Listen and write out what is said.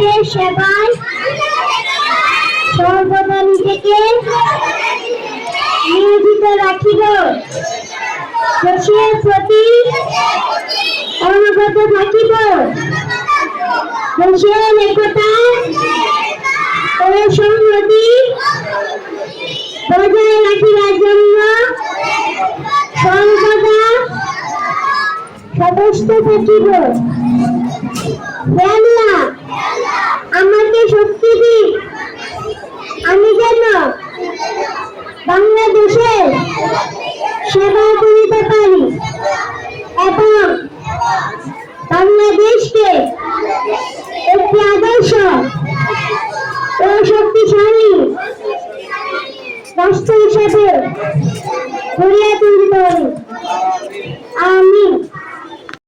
রাষ্ট্রের সেবায় সর্বদা নিজেকে নিয়োজিত রাখিব দেশের প্রতি অনুগত থাকিব। দেশের একতা ও সংহতি বজায় রাখিবার জন্য সর্বদা সদস্য থাকিব। আমাকে শক্তি দিন আমি যেন বাংলাদেশের সেবা করিতে পারি এবং বাংলাদেশকে একটি আদর্শ ও শক্তিশালী রাষ্ট্র হিসাবে গড়িয়া তুলতে পারি। আমি